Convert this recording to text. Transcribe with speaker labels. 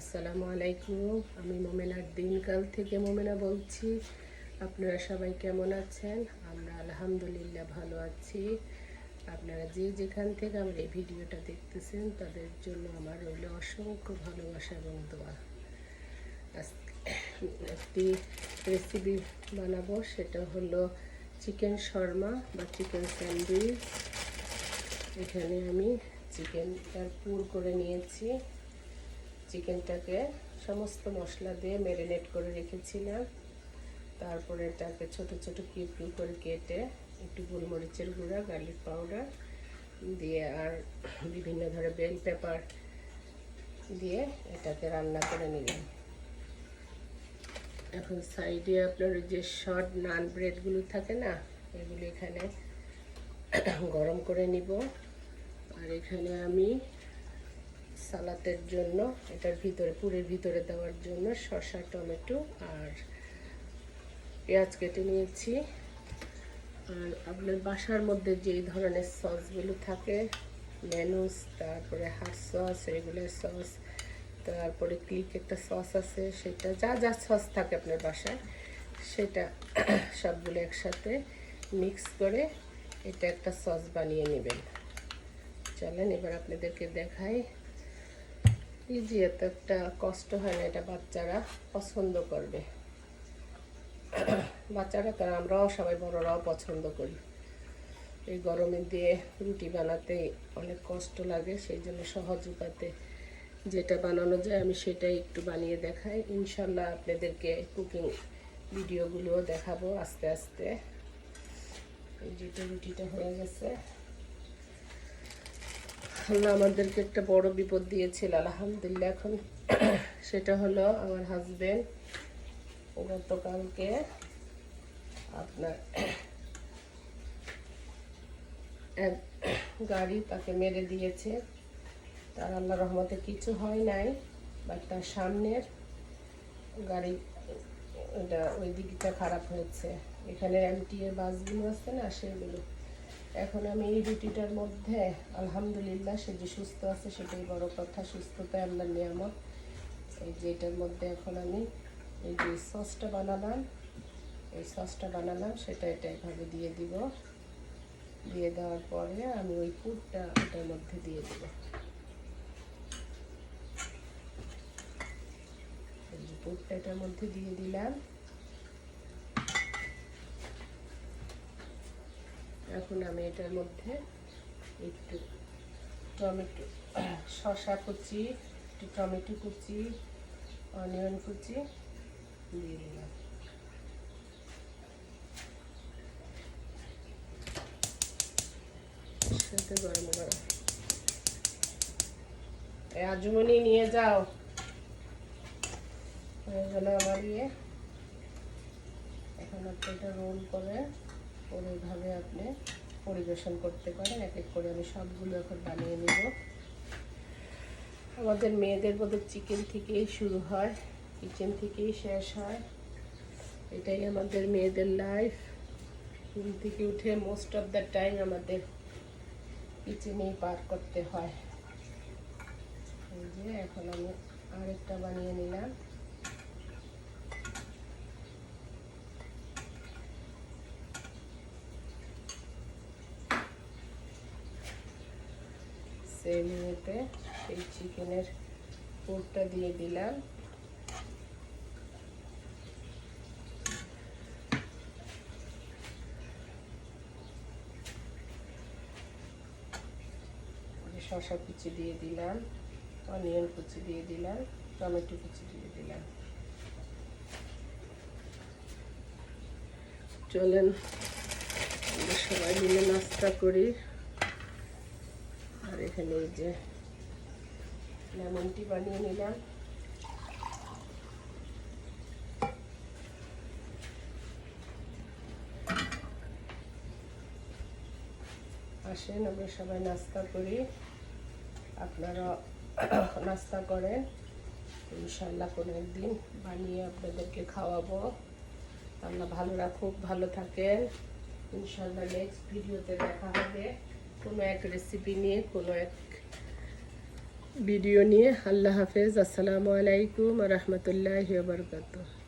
Speaker 1: আসসালামু আলাইকুম। আমি মোমেনার দিনকাল থেকে মোমেনা বলছি। আপনারা সবাই কেমন আছেন? আমরা আলহামদুলিল্লাহ ভালো আছি। আপনারা যে যেখান থেকে আমার এই ভিডিওটা দেখতেছেন, তাদের জন্য আমার রইল অসংখ্য ভালোবাসা এবং দোয়া। একটি রেসিপি বানাবো, সেটা হলো চিকেন শর্মা বা চিকেন স্যান্ডউইচ। এখানে আমি চিকেনটার পুর করে নিয়েছি। চিকেনটাকে সমস্ত মশলা দিয়ে ম্যারিনেট করে রেখেছিলাম। তারপরে এটাকে ছোট ছোট কিউব করে কেটে একটু গোলমরিচের গুঁড়া গার্লিক পাউডার দিয়ে আর বিভিন্ন ধরনের বেল পেপার দিয়ে এটাকে রান্না করে নিলাম। এখন সাইডে আপনার যে শর্ট নান ব্রেডগুলো থাকে না, এগুলো এখানে গরম করে নিব। আর এখানে আমি সালাতের জন্য, এটার ভিতরে, পুরের ভিতরে দেওয়ার জন্য শসা, টমেটো আর পেঁয়াজ কেটে নিয়েছি। আর আপনার বাসার মধ্যে যেই ধরনের সসগুলো থাকে ম্যানুস তারপরে হাট সস রেগুলার সস তারপরে ক্লিক একটা সস আছে, সেটা যা যা সস থাকে আপনার বাসায়, সেটা সবগুলো একসাথে মিক্স করে এটা একটা সস বানিয়ে নেবেন। চলেন এবার আপনাদেরকে দেখাই। ইজি এত একটা কষ্ট হয় না এটা বাচ্চারা পছন্দ করবে। বাচ্চারা কারণ আমরাও সবাই বড়রাও পছন্দ করি। এই গরমে দিয়ে রুটি বানাতে অনেক কষ্ট লাগে, সেই জন্য সহজ উপাতে যেটা বানানো যায় আমি সেটাই একটু বানিয়ে দেখাই। ইনশাল্লাহ আপনাদেরকে কুকিং ভিডিওগুলোও দেখাবো আস্তে আস্তে। এই যেটা রুটিটা হয়ে গেছে। আল্লাহ আমাদেরকে একটা বড় বিপদ দিয়েছিল, আলহামদুলিল্লাহ। এখন সেটা হলো আমার হাজবেন্ড গতকালকে আপনার এক গাড়ি তাকে মেরে দিয়েছে। তার আল্লাহ রহমতে কিছু হয় নাই বাট তার সামনের গাড়ি, ওটা ওই দিকটা খারাপ হয়েছে। এখানে এমটিএ বাসগুলো আছে না, সেগুলো। এখন আমি এই রুটিটার মধ্যে আলহামদুলিল্লাহ সে যে সুস্থ আছে সেটাই বড় কথা, সুস্থতা আল্লাহ নিয়ামত। এই যে এটার মধ্যে এখন আমি এই যে সসটা বানালাম, এই সসটা বানালাম, সেটা এটা এভাবে দিয়ে দিব। দিয়ে দেওয়ার পরে আমি ওই পুরটা ওটার মধ্যে দিয়ে দেবো। পুরটা এটার মধ্যে দিয়ে দিলাম। এখন আমি এটার মধ্যে একটু টমেটো, শসা কুচি, একটু টমেটো কুচি, অনিয়ন কুচি দিয়ে দিলাম। আজমনি নিয়ে যাও। ইয়ে। এখন রোল করে ওইভাবে আপনি পরিবেশন করতে পারেন, এক এক করে আমি সবগুলো এখন বানিয়ে নেব। আমাদের মেয়েদের বোধহয় চিকেন থেকেই শুরু হয় কিচেন থেকেই শেষ হয়। এটাই আমাদের মেয়েদের লাইফ ঘুম থেকে উঠে মোস্ট অফ দ্য টাইম আমাদের কিচেনেই পার করতে হয়। এই যে, এখন আমি আরেকটা বানিয়ে নিলাম। ইয়েতে এই চিকেনের পুরটা দিয়ে দিলাম। শসা কুচি দিয়ে দিলাম, অনিয়ন কুচি দিয়ে দিলাম, টমেটো কুচি দিয়ে দিলাম। চলেন সবাই মিলে নাস্তা করি। এখানে এই যে লেমন টি বানিয়ে নিলাম। আসেন, আমরা সবাই নাস্তা করি। আপনারা নাস্তা করেন। ইনশাল্লাহ কোনো একদিন বানিয়ে আপনাদেরকে খাওয়াবো। আল্লাহ ভালো রাখুক, ভালো থাকেন। ইনশাল্লাহ নেক্সট ভিডিওতে দেখা হবে। কোনো এক রেসিপি নিয়ে কোনো এক ভিডিও নিয়ে। আল্লাহ হাফেজ। আসসালামু আলাইকুম রহমতুল্লাহ বরকাত